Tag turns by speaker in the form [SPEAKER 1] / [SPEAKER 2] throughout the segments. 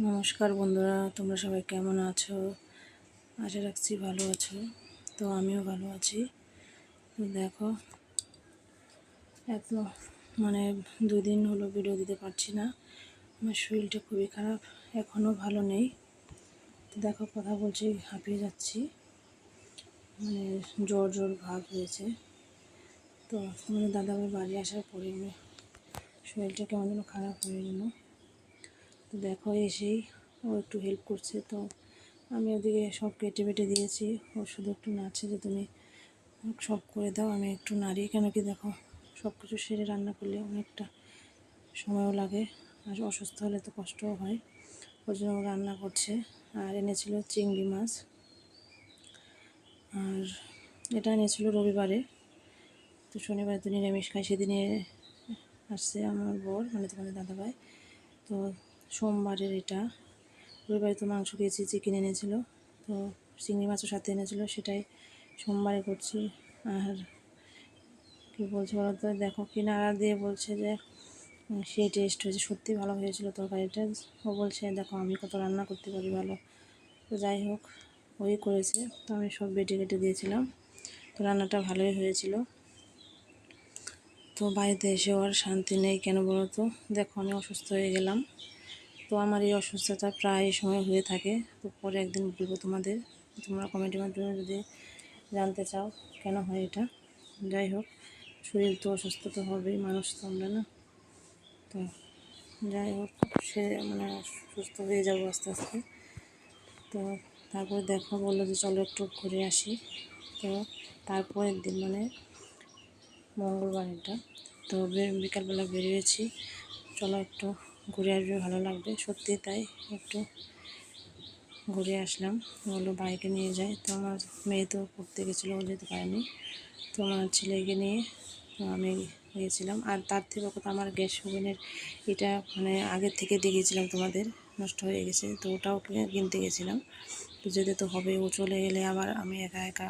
[SPEAKER 1] নমস্কার বন্ধুরা, তোমরা সবাই কেমন আছো? আশা রাখছি ভালো আছো। তো আমিও ভালো আছি। তো দেখো এত মানে দুই দিন হলো ভিডিও দিতে পারছি না। আমার শরীরটা খুবই খারাপ এখনও ভালো নেই। তো দেখো, কথা বলছি, হাঁপিয়ে যাচ্ছি। মানে জ্বর জ্বর ভাব হয়েছে তো আমাদের দাদাভাই বাড়ি আসার পরে, শরীরটা কেমন যেন খারাপ হয়ে গেল। তো দেখো এসেই ও একটু হেল্প করছে। তো আমি ওদিকে সব কেটে বেটে দিয়েছি। ও শুধু একটু নাচছে যে তুমি সব করে দাও, আমি একটু নাড়ি কেন কি দেখো, সব কিছু সেরে রান্না করলে অনেকটা সময়ও লাগে আর অসুস্থ হলে তো কষ্টও হয়। ওর জন্য রান্না করছে আর এনেছিল চিংড়ি মাছ। আর এটা এনেছিল রবিবারে। তো শনিবার তো নিরামিষ খাই সেদিনে আসছে আমার বর মানে তোমাদের দাদাভাই। তো সোমবারের এটা। রবিবারে তো মাংস খেয়েছি চিকেন এনেছিলো। তো চিংড়ি মাছও সাথে এনেছিলো, সেটাই সোমবারে করছি। আর কী বলছে বলো তো? দেখো, কিনারা দিয়ে বলছে যে সেই টেস্ট হয়েছে। সত্যি ভালো হয়েছিল তরকারিটা। ও বলছে, দেখো, আমি কত রান্না করতে পারি ভালো। তো যাই হোক, ওই করেছে। তো আমি সব বেটে কেটে দিয়েছিলাম। তো রান্নাটা ভালোই হয়েছিল। তো বাড়িতে এসেও আর শান্তি নেই কেন বলো তো? দেখো, আমি অসুস্থ হয়ে গেলাম। তো আমার এই অসুস্থতা প্রায় সময় হয়ে থাকে। তো পরে একদিন বলব তোমাদের, তোমরা কমেন্টের মাধ্যমে যদি জানতে চাও কেন হয় এটা। যাই হোক, শরীর তো অসুস্থ তো হবেই, মানুষ তো আমরা না। তো যাই হোক, সে মানে সুস্থ হয়ে যাব আস্তে আস্তে। তো তারপরে দেখো, বলল যে চলো একটু ঘুরে আসি। তো তারপরের দিন মানে মঙ্গলবার এটা। তো বিকালবেলা বেরিয়েছি। চলো একটু ঘুরে আসবে, ভালো লাগবে। সত্যি তাই একটু ঘুরে আসলাম। বলল বাইকে নিয়ে যাই তো আমার মেয়ে তো পড়তে গেছিল ও যেতে পারেনি। তো আমার ছেলেকে নিয়ে আমি গিয়েছিলাম। আর তার থেকে কথা আমার গ্যাস ওভেনের এটা মানে আগের থেকে দেখিয়েছিলাম তোমাদের, নষ্ট হয়ে গেছে। তো ওটাও কিনতে গেছিলাম। তো যেতে তো হবে, ও চলে গেলে আবার আমি একা একা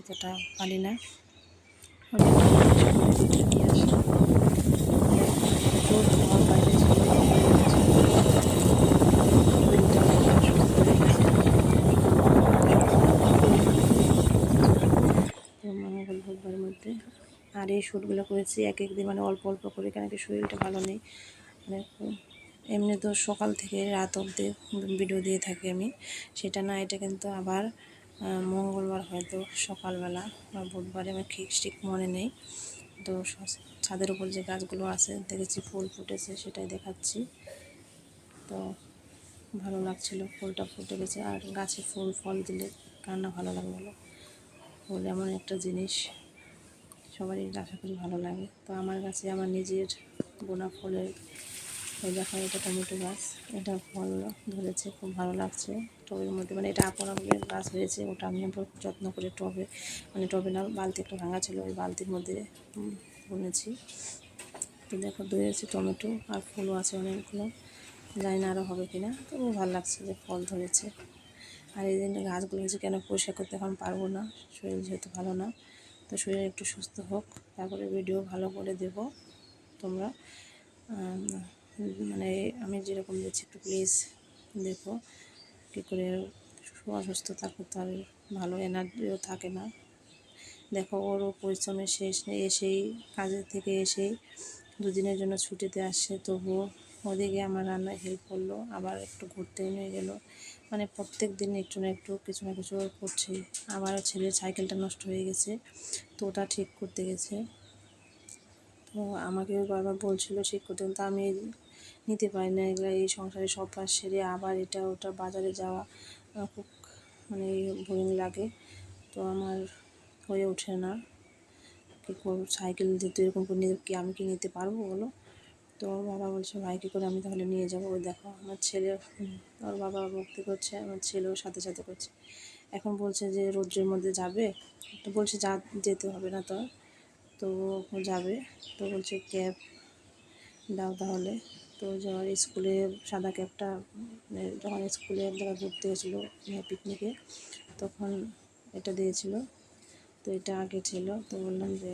[SPEAKER 1] অতটা পারি না ওই জন্য এটা নিয়ে আসলাম প্রচুর ঝড় বাইরে ছিল শরীরটা অনেক অসুস্থ হয়ে গেছে তো মঙ্গল বুধবারের মধ্যে আর এই শ্যুটগুলো করেছি, এক এক দিন মানে অল্প অল্প করে, কেন কি শরীরটা ভালো নেই। মানে এমনি তো সকাল থেকে রাত অবধি ভিডিও দিয়ে থাকি আমি। সেটা না, এটা কিন্তু আবার মঙ্গলবার হয়তো সকালবেলা বা বুধবারে আমার ঠিক ঠিক মনে নেই। তো ছাদের উপর যে গাছগুলো আছে, দেখেছি ফুল ফুটেছে, সেটাই দেখাচ্ছি। তো ভালো লাগছিল, ফুলটা ফুটে গেছে। আর গাছে ফুল, ফল দিলে কার না ভালো লাগল ফুল এমন একটা জিনিস। সবারই আশা করি ভালো লাগে। তো আমার কাছে আমার নিজের বোনা ফুলের এই দেখো, এটা টমেটো গাছ। এটা ফল ধরেছে, খুব ভালো লাগছে। টবের মধ্যে মানে এটা আপন আপনের গাছ হয়েছে, ওটা আমি আবার যত্ন করে টবে মানে টবে না, বালতি একটা ভাঙা ছিল, ওই বালতির মধ্যে বুনেছি। তো দেখো ধরেছে টমেটো, আর ফুলও আছে অনেকগুলো। জানি না আরও হবে কিনা তবুও ভালো লাগছে যে ফল ধরেছে। আর এই দিন গাছগুলো হয়েছে কেন পরিষ্কার করতে এখন পারব না, শরীর যেহেতু ভালো না। তো শরীর একটু সুস্থ হোক, তারপরে ভিডিও ভালো করে দেব তোমরা। মানে আমি যেরকম দিচ্ছি একটু প্লিজ দেখো কী করে অসুস্থ থাকলে তো আর ভালো এনার্জিও থাকে না। দেখো ওরও পরিশ্রমের শেষ নেই, এসেই কাজের থেকে এসেই দুদিনের জন্য ছুটিতে আসছে তবুও ওদিকে আমার রান্নায় হেল্প করল, আবার একটু ঘুরতে নিয়ে গেলো। মানে প্রত্যেক দিন একটু না একটু কিছু না কিছু করছে। আবার ছেলের সাইকেলটা নষ্ট হয়ে গেছে, তো ওটা ঠিক করতে গেছে। তো আমাকেও বারবার বলছিল ঠিক করতে কিন্তু আমি নিতে পারি না, এগুলো এই সংসারে সব কাজ সেরে আবার এটা ওটা বাজারে যাওয়া খুব মানে বোরিং লাগে। তো আমার হয়ে ওঠে না। কী সাইকেল যেহেতু এরকম করে নিয়ে কি আমি কি নিতে পারব বলো? তো ওর বাবা বলছে, ভাইকে করে আমি তাহলে নিয়ে যাব। ওই দেখো, আমার ছেলে ওর বাবা ভক্তি করছে, আমার ছেলেও সাথে সাথে করছে। এখন বলছে যে, রৌদ্রের মধ্যে যাবে? তো বলছে, যা, যেতে হবে না তো। তো যাবে। তো বলছে, ক্যাব দাও তাহলে। তো যাওয়ার স্কুলে সাদা ক্যাবটা মানে যখন স্কুলে এক জায়গায় ঘুরতে গেছিল পিকনিকে, তখন এটা দিয়েছিল। তো এটা আগে ছিল। তো বললাম যে,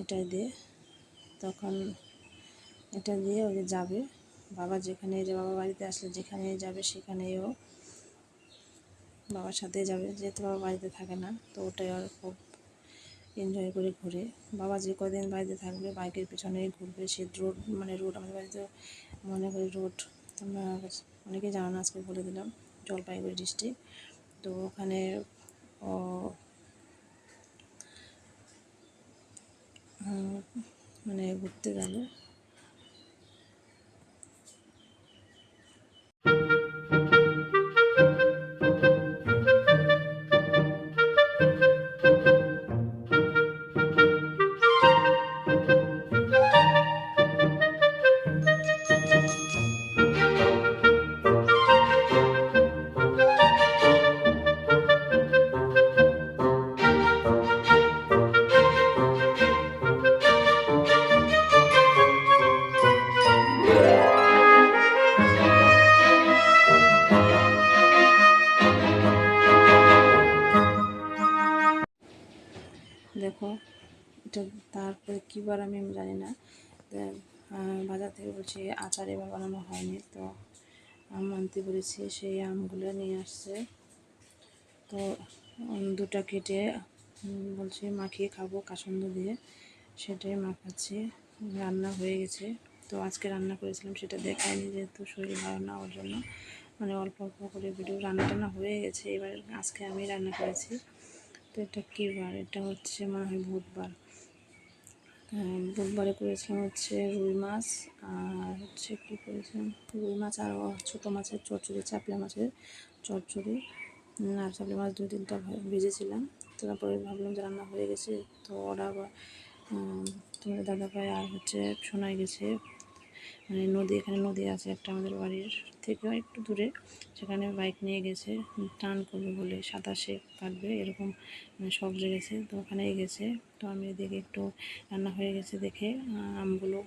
[SPEAKER 1] এটাই দে। তখন এটা দিয়ে ওই যাবে। বাবা যেখানে যে বাবা বাড়িতে আসলে যেখানে যাবে সেখানেও বাবার সাথে যাবে, যেহেতু বাবা বাড়িতে থাকে না, তো ওটাই আর খুব এনজয় করে ঘুরে। বাবা যে কদিন বাড়িতে থাকবে, বাইকের পিছনেই ঘুরবে, সে রোড মানে রোড আমাদের বাড়িতে মনে করি রোড তোমরা অনেকেই জানো না, আজকে বলে দিলাম, জলপাইগুড়ি ডিস্ট্রিক্ট তো ওখানে ও মানে ঘুরতে গেল। এটা তারপরে কী বার আমি জানি না। বাজার থেকে বলছি আচার এবার বানানো হয়নি। তো আম আনতে বলেছি, সেই আমগুলো নিয়ে আসছে। তো দুটো কেটে বলছি মাখিয়ে খাব কাসন্দ দিয়ে। সেটাই মাখাচ্ছি, রান্না হয়ে গেছে। তো আজকে রান্না করেছিলাম, সেটা দেখায়নি যেহেতু শরীর ভালো না, ওর জন্য। মানে অল্প অল্প করে ভিডিও রান্না টান্না হয়ে গেছে। এবার আজকে আমি রান্না করেছি। তো এটা কী বার এটা হচ্ছে মনে হয় বুধবার। বুধবারে করেছিলাম হচ্ছে রুই মাছ আর হচ্ছে কী করেছিলাম? রুই মাছ আর ছোটো মাছের চচ্চড়ি, চাপলা মাছের চচ্চড়ি। আর চাপলা মাছ দুই তিনটা ভেজেছিলাম। তো তারপরে ভাবলাম যে রান্না হয়ে গেছে। তো ওরা আবার তোমাদের দাদা ভাই আর হচ্ছে শোনায় গেছে। মানে নদী, এখানে নদী আছে একটা আমাদের বাড়ির থেকেও একটু দূরে। সেখানে বাইক নিয়ে গেছে, টান করবে বলে সাঁতার কাটবে এরকম মানে শখ জেগেছে তো ওখানেই গেছে, তো আমি এদিকে একটু রান্না হয়ে গেছে দেখে আমগুলো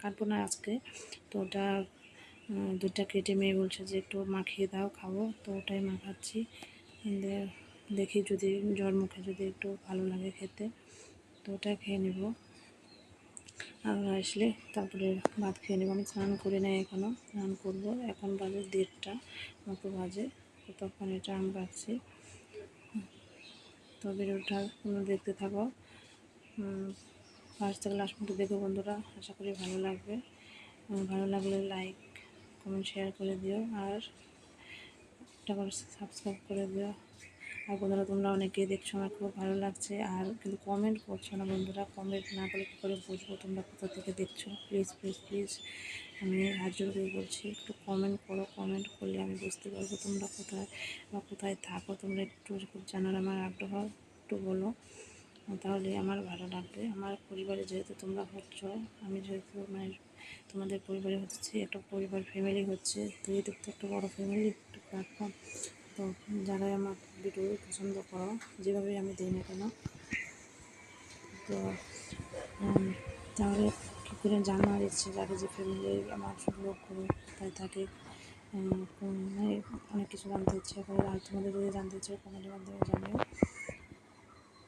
[SPEAKER 1] কাটবো না আজকে। তো ওটা দুটা কেটে মেয়ে বলছে যে একটু মাখিয়ে দাও, খাব। তো ওটাই মাখাচ্ছি। দেখি যদি জ্বর মুখে যদি একটু ভালো লাগে খেতে। তো ওটা খেয়ে নেব। আর আসলে তারপরে ভাত খেয়ে নেব। আমি স্নান করে নেই এখনও স্নান করব। এখন বাজে দেড়টা মতো বাজে। তো তখন এটা আমি রাখছি তো ভিডিওটা তোমরা দেখতে থাকো। ফার্স্ট থেকে লাস্ট পর্যন্ত দেখো বন্ধুরা। আশা করি ভালো লাগবে। ভালো লাগলে লাইক কমেন্ট শেয়ার করে দিও। আর একটা করে সাবস্ক্রাইব করে দিও। আর বন্ধুরা, তোমরা অনেকেই দেখছ, আমার খুব ভালো লাগছে। আর কিন্তু কমেন্ট করছ না বন্ধুরা কমেন্ট না করলে কী করে বুঝব তোমরা কোথা থেকে দেখছ? প্লিজ প্লিজ প্লিজ আমি হাত জোর করে বলছি, একটু কমেন্ট করো। কমেন্ট করলে আমি বুঝতে পারব তোমরা কোথায় বা কোথায় থাকো। তোমরা একটু জানার আমার আগ্রহ, একটু বলো। তাহলে আমার ভালো লাগবে। আমার পরিবারে যেহেতু তোমরা হচ্ছ, আমি যেহেতু মানে তোমাদের পরিবারে হচ্ছে, একটা পরিবার ফ্যামিলি হচ্ছে। তো ইউটিউব তো একটা বড়ো ফ্যামিলি একটা প্ল্যাটফর্ম তো যারাই আমার ভিডিও পছন্দ করো, যেভাবেই আমি দিই না কেন, তো তাহলে কী করে জানার ইচ্ছে জাগে যে ফ্যামিলি আমার লোক কোথায় থাকে মানে অনেক কিছু জানতে ইচ্ছে করে, আর তোমাদের যদি জানতে ইচ্ছে কমেন্টের মাধ্যমে জানিও।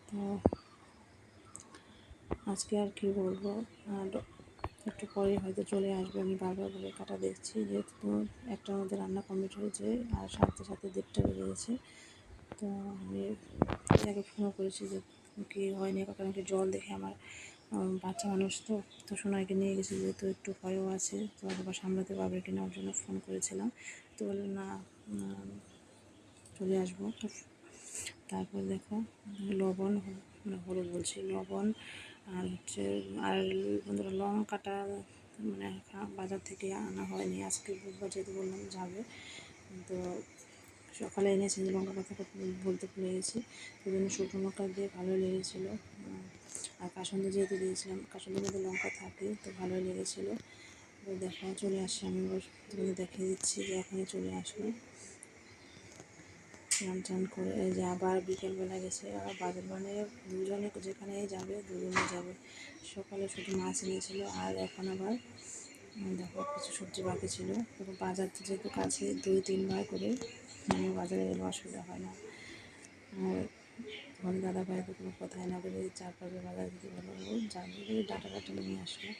[SPEAKER 1] তো, আজকে আর কি বলব? আর একটু পরে হয়তো চলে আসবে। আমি বারবার বলে কাটা দেখছি যেহেতু একটার মধ্যে রান্না কমপ্লিট হয়েছে আর সাথে সাথে দেড়টা বেজে গেছে। তো আমি তাকে ফোনও করেছি যে কি হয়নি, কারণ কি জল দেখে আমার বাচ্চা মানুষ তো তো সোনাইকে নিয়ে গেছি যেহেতু একটু ভয়ও আছে। তো আবার সামলাতে পারবে কিনা ওর জন্য ফোন করেছিলাম। তো বলল না চলে আসব। তারপর দেখো লবণ মানে হলুদ বলছি, লবণ আর হচ্ছে আর বন্ধুরা লঙ্কাটা মানে বাজার থেকে আনা হয়নি। আজকে বুধবার যেহেতু বললাম যাবে, তো সকালে এনেছি যে লঙ্কা কথা বলতে ভুলে গেছি ওই জন্য শুকনো লঙ্কা দিয়ে ভালো লেগেছিলো। আর কাসন্দ যেহেতু দিয়েছিলাম, কাসন্দের মধ্যে লঙ্কা থাকে, তো ভালোই লেগেছিলো। তো দেখো, চলে আসছে আমি দেখিয়ে দিচ্ছি যে এখনই চলে আসলো স্নান টান করে যে আবার বিকেলবেলা গেছে, আবার বাজার মানে দুজনে যেখানে যাবে, দুজনে যাবে। সকালে শুধু মাছ এনেছিল আর এখন আবার দেখো কিছু সবজি বাকি ছিল। এবং বাজার তো যেহেতু কাছে, দুই তিনবার করে মানে বাজারে গেলে অসুবিধা হয় না। আর তোমার দাদা ভাই তো কোনো কথাই না বলে চার পাঁচবার বাজার দিতে ভালো যাবে ডাটা টাটা নিয়ে আসলো।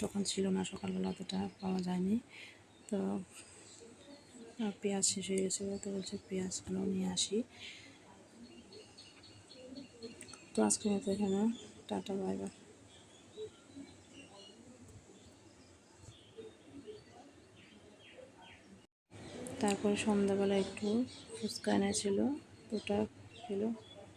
[SPEAKER 1] তখন ছিল না সকালবেলা অতটা, পাওয়া যায়নি। তো আর পেঁয়াজ শেষ হয়ে গেছিল তো বলছে পেঁয়াজগুলো নিয়ে আসি। তো আজকে মতো এখানে টাটা বাই। তারপরে সন্ধ্যাবেলা একটু ফুচকা এনেছিল, ওটা খেলো।